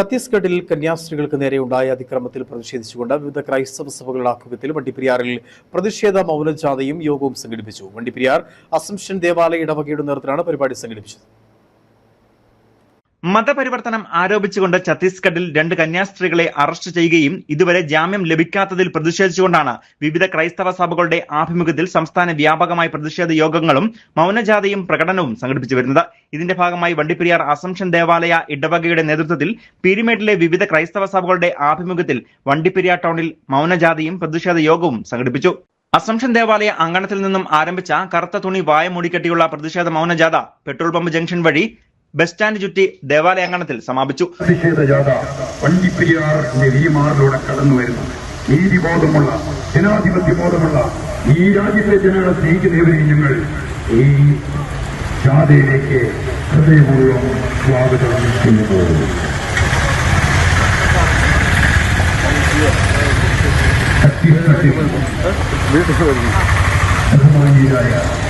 ഛത്തീസ്ഗഡിൽ കന്യാസ്ത്രീകൾക്ക് നേരെ ഉണ്ടായ അതിക്രമത്തിൽ പ്രതിഷേധിച്ചുകൊണ്ട് വിവിധ ക്രൈസ്തവ സഭകളുടെ ആഭിമുഖ്യത്തിൽ വണ്ടിപ്പെരിയാറിൽ പ്രതിഷേധ മൗനജാഥയും യോഗവും സംഘടിപ്പിച്ചു. വണ്ടിപ്പെരിയാർ അസംഷൻ ദേവാലയ ഇടവകയുടെ നേതൃത്വത്തിലാണ് പരിപാടി സംഘടിപ്പിച്ചത്. മതപരിവർത്തനം ആരോപിച്ചുകൊണ്ട് ഛത്തീസ്ഗഡിൽ രണ്ട് കന്യാസ്ത്രീകളെ അറസ്റ്റ് ചെയ്യുകയും ഇതുവരെ ജാമ്യം ലഭിക്കാത്തതിൽ പ്രതിഷേധിച്ചുകൊണ്ടാണ് വിവിധ ക്രൈസ്തവ സഭകളുടെ ആഭിമുഖ്യത്തിൽ സംസ്ഥാന വ്യാപകമായ പ്രതിഷേധ യോഗങ്ങളും മൗനജാഥയും പ്രകടനവും സംഘടിപ്പിച്ചു വരുന്നത്. ഇതിന്റെ ഭാഗമായി വണ്ടിപ്പെരിയാർ അസംഷൻ ദേവാലയ ഇടവകയുടെ നേതൃത്വത്തിൽ പീരിമേട്ടിലെ വിവിധ ക്രൈസ്തവ സഭകളുടെ ആഭിമുഖ്യത്തിൽ വണ്ടിപ്പെരിയാർ ടൗണിൽ മൗനജാഥയും പ്രതിഷേധ യോഗവും സംഘടിപ്പിച്ചു. അസംഷൻ ദേവാലയ അങ്കണത്തിൽ നിന്നും ആരംഭിച്ച കറുത്ത തുണി വായ മൂടിക്കെട്ടിയുള്ള പ്രതിഷേധ മൗനജാഥ പെട്രോൾ പമ്പ് ജംഗ്ഷൻ വഴി ബസ് സ്റ്റാൻഡ് ചുറ്റി ദേവാലയ അങ്കണത്തിൽ സമാപിച്ചു. പ്രതിഷേധ ജാഥ വണ്ടിപ്പെരിയാറിന്റെ വീമാറിലൂടെ കടന്നു വരുന്നു. നീതിബോധമുള്ള ജനാധിപത്യ ബോധമുള്ള ഈ രാജ്യത്തെ ജനങ്ങളെ സ്നേഹിക്കുന്നവരെയും ഞങ്ങൾ ഈ ജാഥയിലേക്ക് ഹൃദയപൂർവം സ്വാഗതം ചെയ്യുന്നു. ഛത്തീസ്ഗഡിൽ ബഹുമാനീയരായ ഈ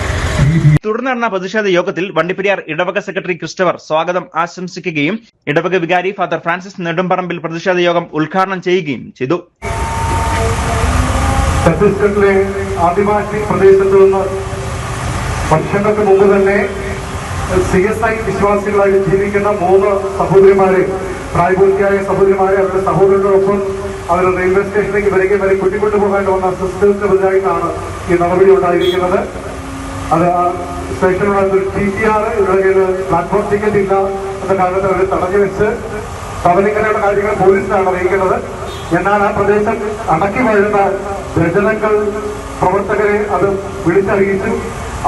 തുടർന്ന് നടന്ന പ്രതിഷേധ യോഗത്തിൽ വണ്ടിപ്പെരിയാർ ഇടവക സെക്രട്ടറി ക്രിസ്റ്റവർ സ്വാഗതം ആശംസിക്കുകയും ഇടവക വികാരി ഫാദർ ഫ്രാൻസിസ് നെടുമ്പറമ്പിൽ പ്രതിഷേധ യോഗം ഉദ്ഘാടനം ചെയ്യുകയും ചെയ്തു. ഛത്തീസ്ഗഡിലെ ആദിവാസി പ്രദേശത്ത് നിന്ന് വർഷങ്ങൾക്ക് മുമ്പ് തന്നെ സി എസ് ഐ വിശ്വാസികളായി ജീവിക്കുന്ന മൂന്ന് സഹോദരിമാരെ പ്രായപൂർത്തിയായ സഹോദരിമാരെ അവരുടെ സഹോദരനോടൊപ്പം അവർ റെയിൽവേ സ്റ്റേഷനിലേക്ക് വരികയും വരെ കൂട്ടിക്കൊണ്ടുപോകാൻ വന്ന സിസ്റ്റേഴ്സിനെതിരായിട്ടാണ് ഈ നടപടി ഉണ്ടായിരിക്കുന്നത്. അത് ആ സ്റ്റേഷനുള്ള ഒരു ടി ടി ആർ ഇവരുടെ കയ്യിൽ പ്ലാറ്റ്ഫോം ടിക്കറ്റ് ഇല്ല എന്ന കാരണത്തിൽ അവർ തടഞ്ഞു വെച്ച് അവരിങ്ങനെയുള്ള കാര്യങ്ങൾ പോലീസിനാണ് അറിയിക്കുന്നത്. എന്നാൽ ആ പ്രദേശം അടക്കി വരുന്ന രചനകൾ പ്രവർത്തകരെ അത് വിളിച്ചറിയിച്ചു.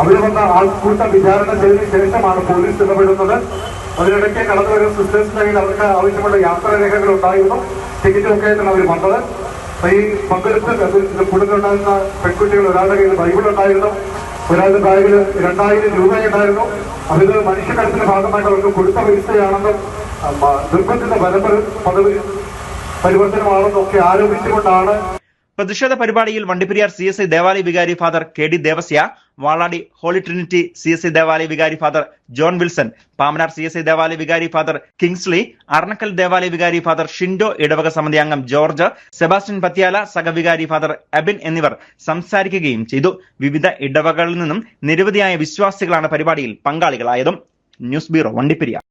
അവർ വന്ന ആൾക്കൂട്ട വിചാരണ ചെയ്തതിനു ശേഷമാണ് പോലീസ് ഇടപെടുന്നത്. അതിനിടയ്ക്ക് കടന്നു വരുന്ന സിസ്റ്റേഴ്സിന്റെ കയ്യിൽ അവർക്ക് ആവശ്യമുള്ള യാത്രാരേഖകൾ ഉണ്ടായിരുന്നു. ടിക്കറ്റ് ഒക്കെ ആയിട്ടാണ് അവർ വന്നത്. ഈ പങ്കെടുത്ത് കൂടുതലുണ്ടായിരുന്ന പെൺകുട്ടികൾ ഒരാളുടെ കയ്യിൽ ബൈബിൾ ഉണ്ടായിരുന്നു. ഒരാളുടെ ബാഗിൽ രണ്ടായിരം രൂപയുണ്ടായിരുന്നു അതിൽ മനുഷ്യക്കടത്തിന്റെ ഭാഗമായിട്ട് അവർക്ക് കൊടുത്ത പൈസയാണെന്നും ദുർഗത്തിന്റെ പരമ്പര പദവി പരിവർത്തനമാണെന്നും ഒക്കെ ആരോപിച്ചുകൊണ്ടാണ് പ്രതിഷേധ പരിപാടിയിൽ വണ്ടിപ്പെരിയാർ സി എസ് ഐ ദേവാലയ വികാരി father K D Devasya Valadi holy trinity C S I ദേവാലയ വികാരി father John Wilson Pamanar C S I ദേവാലയ വികാരി ഫാദർ കിങ്സ്ലി അർണക്കൽ ദേവാലയ വികാരി ഫാദർ ഷിൻഡോ ഇടവക സമിതി അംഗം ജോർജ് സെബാസ്റ്റ്യൻ പത്യാല സഹവികാരി ഫാദർ അബിൻ എന്നിവർ സംസാരിക്കുകയും ചെയ്തു. വിവിധ ഇടവകളിൽ നിന്നും നിരവധിയായ വിശ്വാസികളാണ് പരിപാടിയിൽ പങ്കാളികളായതും. News bureau Vandiperiyar.